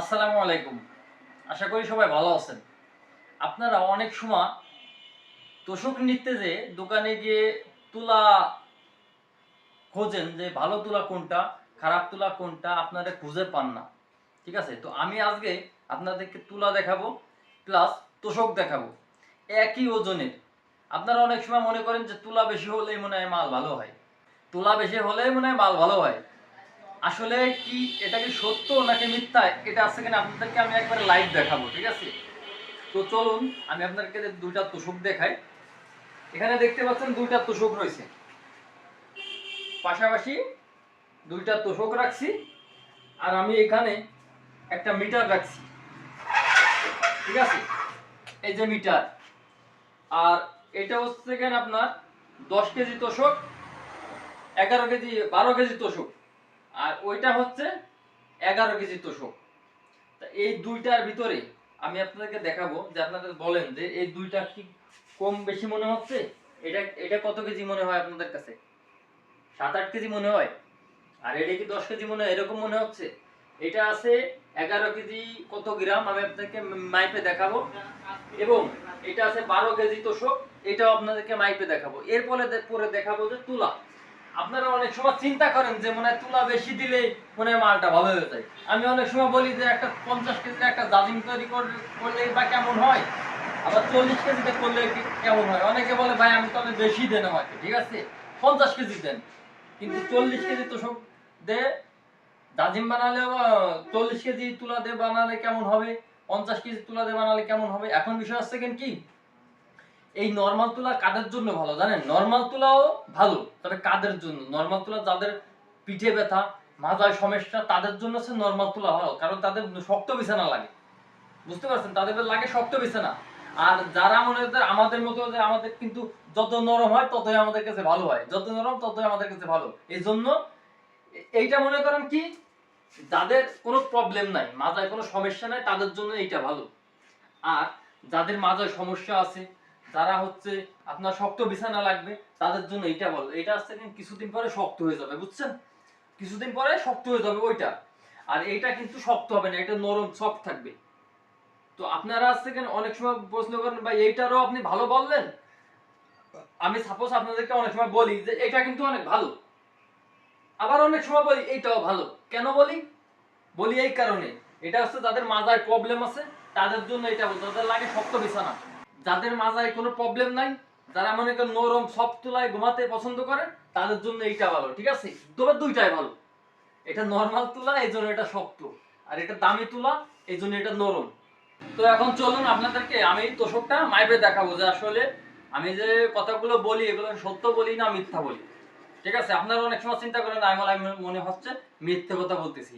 আসসালামু আলাইকুম। আশা করি সবাই ভালো আছেন। আপনারা অনেক সময় তোষক নিতে যে দোকানে গিয়ে তুলা খোঁজেন যে ভালো তুলা কোনটা, খারাপ তুলা কোনটা আপনারা খুঁজে পান না। ঠিক আছে? তো আমি আজকে আপনাদেরকে তুলা দেখাবো প্লাস তোষক দেখাবো। একই ওজনের। আপনারা অনেক সময় মনে করেন যে তুলা বেশি হলেই মনে হয় মাল ভালো হয়। তুলা বেশি হলেই মনে হয় মাল ভালো হয়। আসলে কি এটা কি সত্য নাকি মিথ্যা? এটা আছে কিনা আপনাদেরকে আমি একবার লাইভ দেখাবো, ঠিক আছে? তো চলুন, আমি আপনাদেরকে দুইটা তোষক দেখাই। এখানে দেখতে পাচ্ছেন দুইটা তোষক রয়েছে। পাশাপাশি দুইটা তোষক রাখছি, আর আমি এখানে একটা মিটার রাখছি। ঠিক আছে? এই যে মিটার। আর এটা হচ্ছে এখানে আপনার দশ কেজি তোষক, এগারো কেজি, বারো কেজি তোষক? আর ওইটা হচ্ছে এগারো কেজি তোষক। তা এই দুইটার ভিতরে আমি আপনাদেরকে দেখাবো যে আপনাদের বলেন যে এই দুইটা কি কম বেশি মনে হচ্ছে? এটা এটা কত কেজি মনে হয় আপনাদের কাছে? সাত, আট কেজি মনে হয়? আর এটা কি দশ কেজি মনে হয়? এরকম মনে হচ্ছে? এটা আছে এগারো কেজি কত গ্রাম? আমি আপনাদেরকে মাইপে দেখাবো। এবং এটা আছে বারো কেজি তোষক। এটাও আপনাদেরকে মাইপে দেখাবো। এরপরে পরে দেখাবো যে তুলা। আপনারা অনেক সময় চিন্তা করেন যে মনে হয় তুলা বেশি দিলে মনে হয় মালটা ভালো হয়ে যায়। আমি অনেক সময় বলি যে একটা পঞ্চাশ কেজির একটা জাজিম তৈরি করলে বা কেমন হয়? আবার চল্লিশ কেজিতে করলে কেমন হয়? অনেকে বলে, ভাই, আমি তাহলে বেশি দেন আমাকে। ঠিক আছে? পঞ্চাশ কেজি দেন। কিন্তু চল্লিশ কেজি তো সব দে, দাজিম বানালে চল্লিশ কেজি তুলা দিয়ে বানালে কেমন হবে? পঞ্চাশ কেজি তুলা দিয়ে বানালে কেমন হবে? এখন বিষয় হচ্ছে কেন কি এই নর্মাল তুলা কাদের জন্য ভালো জানেন? নর্মাল তুলাও ভালো, তবে কাদের জন্য? নর্মাল তুলা যাদের পিঠে ব্যথা, মাজায় সমস্যা, তাদের জন্য হচ্ছে নর্মাল তুলা ভালো, কারণ তাদের শক্ত বিছানা লাগে। বুঝতে পারছেন? তাদের লাগে শক্ত বিছানা। আর যারা মনে হয় আমাদের মতো আমাদের কিন্তু যত নরম হয়, ততই আমাদের কাছে ভালো হয়। যত নরম, ততই আমাদের কাছে ভালো। এই জন্য এইটা মনে করেন কি? যাদের কোনো প্রবলেম নাই, মাজায় কোনো সমস্যা নাই, তাদের জন্য এইটা ভালো। আর যাদের মাজায় সমস্যা আছে যারা হচ্ছে আপনার শক্ত বিছানা লাগবে, তাদের জন্য এইটা ভালো এটা আসছে কিন্তু কিছুদিন পরে শক্ত হয়ে যাবে, বুঝছেন? কিছুদিন পরে শক্ত হয়ে যাবে ওইটা। আর এইটা কিন্তু শক্ত হবে না, এটা নরম সফট থাকবে। তো আপনারা আসছে কেন? অনেক সময় প্রশ্ন করেন, ভাই, এইটারও আপনি ভালো বললেন? আমি সাপোজ আপনাদেরকে অনেক সময় বলি যে, এটা কিন্তু অনেক ভালো। আবার অনেক সময় বলি, এইটাও ভালো। কেন বলি? বলি এই কারণে। এটা হচ্ছে যাদের মাজায় প্রবলেম আছে, তাদের জন্য এটা বলতে তাদের লাগে শক্ত বিছানা। যাদের মাজায় কোনো প্রবলেম নাই, যারা মনে করেন নরম সব তুলায় ঘুমাতে পছন্দ করে, তাদের জন্য এইটা ভালো, ঠিক আছে? তবে দুইটাই ভালো। এটা নর্মাল তুলা এই জন্য এটা শক্ত আর এটা দামি তুলা এই জন্য এটা নরম। তো এখন চলুন আপনাদেরকে, আমি তোষকটা মাইপে দেখাবো যে আসলে আমি যে কথাগুলো বলি, এগুলো সত্য বলি না মিথ্যা বলি। ঠিক আছে? আপনারা অনেক সময় চিন্তা করেন, আমি মনে হচ্ছে মিথ্যে কথা বলতেছি।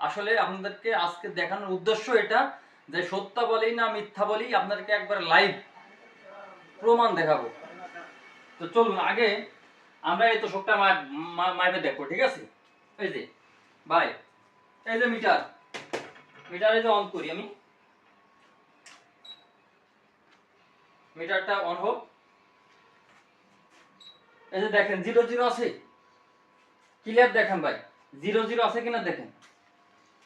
আসলে আপনাদেরকে আজকে দেখানোর উদ্দেশ্য এটা যে সত্য বলি না মিথ্যা বলি, আপনাদেরকে একবার লাইভ প্রমাণ দেখাবো। তো চলুন, আগে আমরা এই তোষকটা মাইপে দেখব, ঠিক আছে? এই যে, ভাই, এই যে মিটার। মিটার এই যে অন করি আমি। মিটারটা অন হোক। এই যে দেখেন, জিরো জিরো আছে? ক্লিয়ার দেখেন ভাই, জিরো জিরো আছে কিনা দেখেন।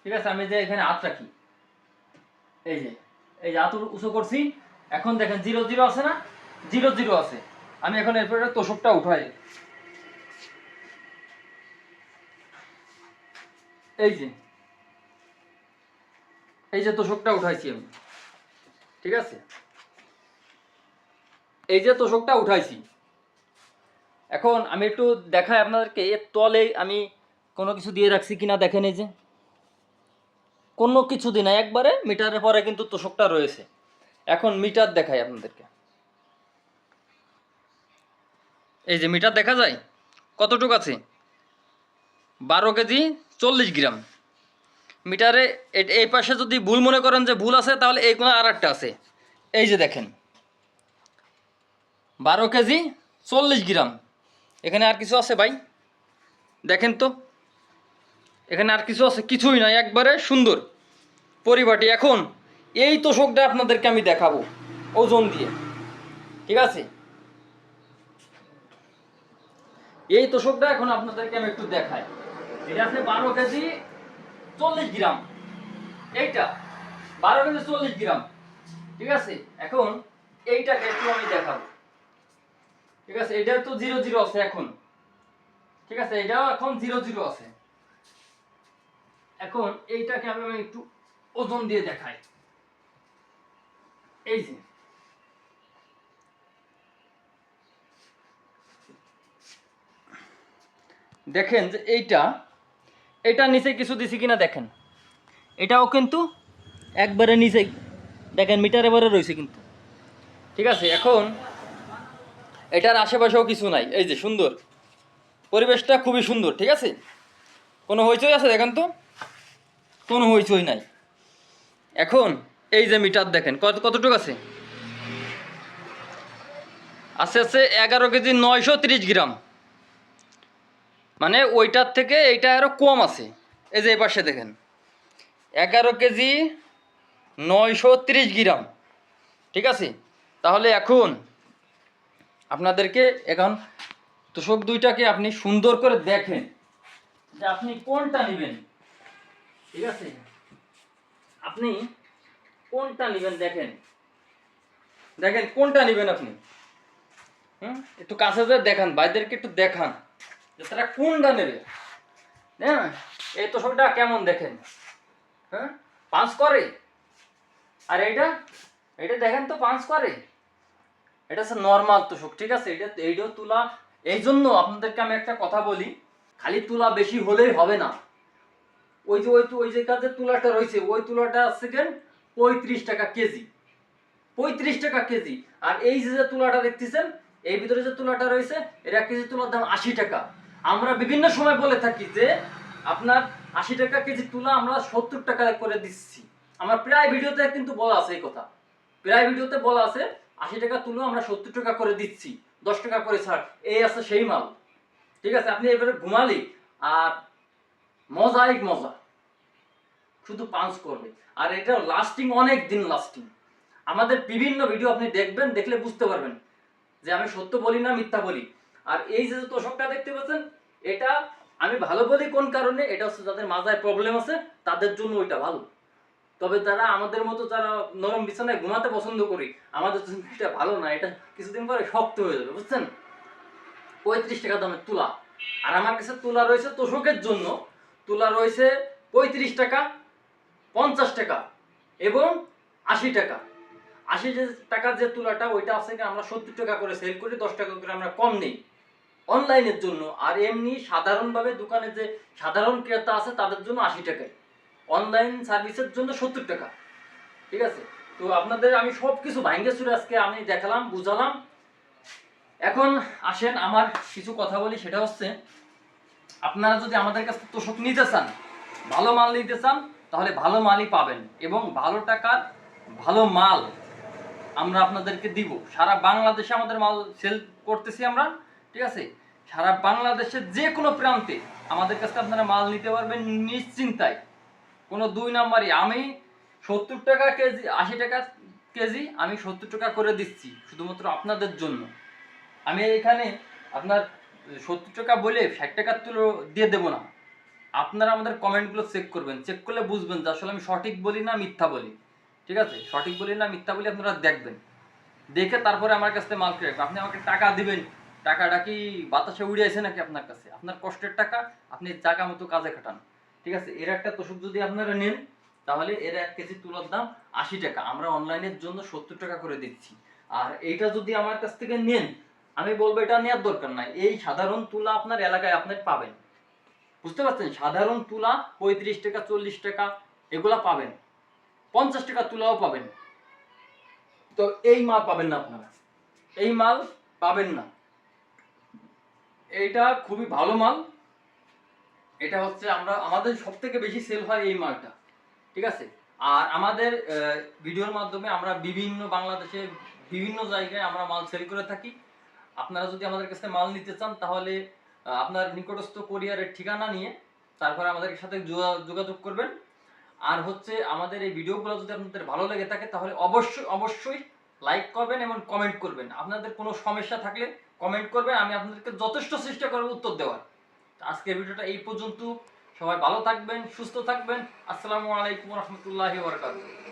ঠিক আছে, আমি যে এখানে হাত রাখি। এই যে এই যে হাত উঁচু করছি। এখন দেখেন, জিরো জিরো আছে না? জিরো জিরো আছে। আমি এখন এরপরে তোষকটা উঠাই। এই যে। এই যে তোষকটা উঠাইছি আমি। ঠিক আছে? এই যে তোষকটা উঠাইছি। এখন আমি একটু দেখাই আপনাদেরকে, এর তলে আমি কোনো কিছু দিয়ে রাখছি কিনা দেখেন এই যে। কোনো কিছু দিন একবারে মিটারের পরে কিন্তু তোষকটা রয়েছে। এখন মিটার দেখাই আপনাদেরকে। এই যে মিটার দেখা যায়? কতটুক আছে? বারো কেজি চল্লিশ গ্রাম। মিটারে এই পাশে যদি ভুল মনে করেন যে ভুল আছে, তাহলে এই কোনো আর একটা আছে। এই যে দেখেন। বারো কেজি চল্লিশ গ্রাম। এখানে আর কিছু আছে ভাই? দেখেন তো। এখানে আর কিছু আছে? কিছুই নয় একবারে সুন্দর। পরিপাটি। এখন এই তোষকটা আপনাদেরকে আমি দেখাবো, ওজন দিয়ে। ঠিক আছে? এই তোষকটা এখন আপনাদেরকে আমি একটু দেখাই। এটা আছে বারো কেজি চল্লিশ গ্রাম। এইটা, বারো কেজি চল্লিশ গ্রাম। ঠিক আছে? এখন এইটাকে একটু আমি দেখাবো। ঠিক আছে? এটা তো জিরো জিরো আছে এখন। ঠিক আছে? এটাও এখন জিরো জিরো আছে। এখন এইটাকে আমি একটু ওজন দিয়ে দেখাই। এই যে দেখেন যে এইটা এটা নিচে কিছু দিছি কিনা দেখেন। এটাও কিন্তু একবারে নিচে, দেখেন মিটার এবারে রয়েছে কিন্তু। ঠিক আছে, এখন এটার আশেপাশেও কিছু নাই। এই যে সুন্দর। পরিবেশটা খুবই সুন্দর, ঠিক আছে? কোনো হইচই আছে দেখেন তো? কোনো হইচই নাই। এখন এই যে মিটার দেখেন, কত, কতটুকু আছে? আছে আছে এগারো কেজি নয়শো তিরিশ গ্রাম। মানে ওইটার থেকে এইটা আরও কম আছে। এই যে এই পাশে দেখেন। এগারো কেজি নয়শো তিরিশ গ্রাম। ঠিক আছে? তাহলে এখন আপনাদেরকে এখন তোষক দুইটাকে আপনি সুন্দর করে দেখেন যে আপনি কোনটা নেবেন। ঠিক আছে? আপনি কোনটা নেবেন দেখেন। দেখেন কোনটা নেবেন আপনি? হুম? একটু কাছে যে দেখান, ভাইদেরকে একটু দেখান। যে তারা কোনটা নেবে হ্যাঁ? এই তোষকটা কেমন দেখেন? হ্যাঁ? পাঁচ করে? আর এইটা? এটা দেখেন তো পাঁচ করে? এটা হচ্ছে নর্মাল তোষক, ঠিক আছে? এটা এইটাও তুলা। এই জন্য আপনাদেরকে আমি একটা কথা বলি, খালি তুলা বেশি হলেই হবে না। ওই যে, ওই তো- ওই যে কাজে তুলাটা রয়েছে, ওই তুলাটা আছে কেন? পঁয়ত্রিশ টাকা কেজি। পঁয়ত্রিশ টাকা কেজি। আর এই যে যে তুলাটা দেখতেছেন, এই ভিতরে যে তুলাটা রয়েছে এর এক কেজি তুলার দাম আশি টাকা। আমরা বিভিন্ন সময় বলে থাকি যে আপনার আশি টাকা কেজি তুলা আমরা সত্তর টাকা করে দিচ্ছি। আমার প্রায় ভিডিওতে কিন্তু বলা আছে এই কথা। প্রায় ভিডিওতে বলা আছে, আশি টাকা তুলো আমরা সত্তর টাকা করে দিচ্ছি, দশ টাকা করে ছাড়, এই আছে সেই মাল। ঠিক আছে, আপনি এবারে ঘুমালি আর মজাই মজা। শুধু পাঞ্চ করবে। আর এটা লাস্টিং অনেক দিন লাস্টিং আমাদের বিভিন্ন ভিডিও আপনি দেখবেন, দেখলে বুঝতে পারবেন যে আমি সত্য বলি না মিথ্যা বলি। আর এই যে তোষকটা দেখতে পাচ্ছেন, এটা আমি ভালো বলি কোন কারণে? এটা হচ্ছে যাদের মাজায় প্রবলেম আছে, তাদের জন্য ওইটা ভালো। তবে তারা আমাদের মতো যারা নরম বিছানায় ঘুমাতে পছন্দ করি, আমাদের জন্য এটা ভালো না, এটা কিছুদিন পরে শক্ত হয়ে যাবে, বুঝছেন? পঁয়ত্রিশ টাকা দামের তুলা। আর আমার কাছে তুলা রয়েছে তোষকের জন্য। তুলা রয়েছে পঁয়ত্রিশ টাকা, পঞ্চাশ টাকা এবং আশি টাকা। আশি যে টাকা যে তুলাটা, ওইটা আছে আমরা সত্তর টাকা করে সেল করি, দশ টাকা করে আমরা কম নেই। অনলাইনের জন্য। আর এমনি সাধারণভাবে দোকানে যে সাধারণ ক্রেতা আছে, তাদের জন্য আশি টাকায়। অনলাইন সার্ভিসের জন্য সত্তর টাকা। ঠিক আছে? তো আপনাদের আমি সব কিছু ভাঙ্গে চুরে আজকে আমি দেখালাম, বুঝালাম। এখন আসেন, আমার কিছু কথা বলি, সেটা হচ্ছে, আপনারা যদি আমাদের কাছ থেকে তোষক নিতে চান, ভালো মাল নিতে চান, তাহলে ভালো মালই পাবেন এবং ভালো টাকার ভালো মাল আমরা আপনাদেরকে দিব। সারা বাংলাদেশে আমাদের মাল সেল করতেছি আমরা। ঠিক আছে? সারা বাংলাদেশের যে কোনো প্রান্তে আমাদের কাছে আপনারা মাল নিতে পারবেন নিশ্চিন্তায়। কোনো দুই নাম্বারই। আমি সত্তর টাকা কেজি, আশি টাকা কেজি আমি সত্তর টাকা করে দিচ্ছি, শুধুমাত্র আপনাদের জন্য। আমি এখানে আপনার সত্তর টাকা বলে ষাট টাকার তুলো, দিয়ে দেবো না। আপনারা আমাদের কমেন্টগুলো চেক করবেন। চেক করলে বুঝবেন যে আসলে আমি সঠিক বলি না মিথ্যা বলি। ঠিক আছে? সঠিক বলি না মিথ্যা বলি আপনারা দেখবেন। দেখে তারপরে আমার কাছ থেকে মাল রাখবেন। আপনি আমাকে টাকা দিবেন টাকাটা কি বাতাসে উড়ে আছে নাকি আপনার কাছে? আপনার কষ্টের টাকা, আপনি টাকা মতো কাজে খাটান। ঠিক আছে? এর একটা তোষক যদি আপনারা নেন, তাহলে এর এক কেজি তুলার দাম আশি টাকা। আমরা অনলাইনের জন্য সত্তর টাকা করে দিচ্ছি। আর এইটা যদি আমার কাছ থেকে নেন, আমি বলব এটা নেওয়ার দরকার নাই। এই সাধারণ তুলা আপনার এলাকায় আপনার পাবেন। বুঝতে পারছেন? সাধারণ তুলা পঁয়ত্রিশ টাকা, চল্লিশ টাকা, এগুলা পাবেন। পঞ্চাশ টাকা তুলাও পাবেন। তো এই মাল পাবেন না আপনারা। এই মাল পাবেন না। এইটা খুবই ভালো মাল। এটা হচ্ছে আমরা, আমাদের সব থেকে বেশি সেল হয় এই মালটা, ঠিক আছে? আর আমাদের ভিডিওর মাধ্যমে আমরা বিভিন্ন বাংলাদেশে বিভিন্ন জায়গায় আমরা মাল সেল করে থাকি। আপনারা যদি আমাদের কাছে মাল নিতে চান, তাহলে আপনার নিকটস্থ কোরিয়ারের ঠিকানা নিয়ে তারপরে আমাদের সাথে যোগা- যোগাযোগ করবেন। আর হচ্ছে আমাদের এই ভিডিওগুলো যদি আপনাদের ভালো লেগে থাকে, তাহলে অবশ্যই অবশ্যই লাইক করবেন এবং কমেন্ট করবেন। আপনাদের কোনো সমস্যা থাকলে কমেন্ট করবেন, আমি আপনাদেরকে যথেষ্ট চেষ্টা করব উত্তর দেওয়ার। আজকে আজকের ভিডিওটা এই পর্যন্ত। সবাই ভালো থাকবেন, সুস্থ থাকবেন। আসসালামু আলাইকুম রহমতুল্লাহি বরকাতুহ।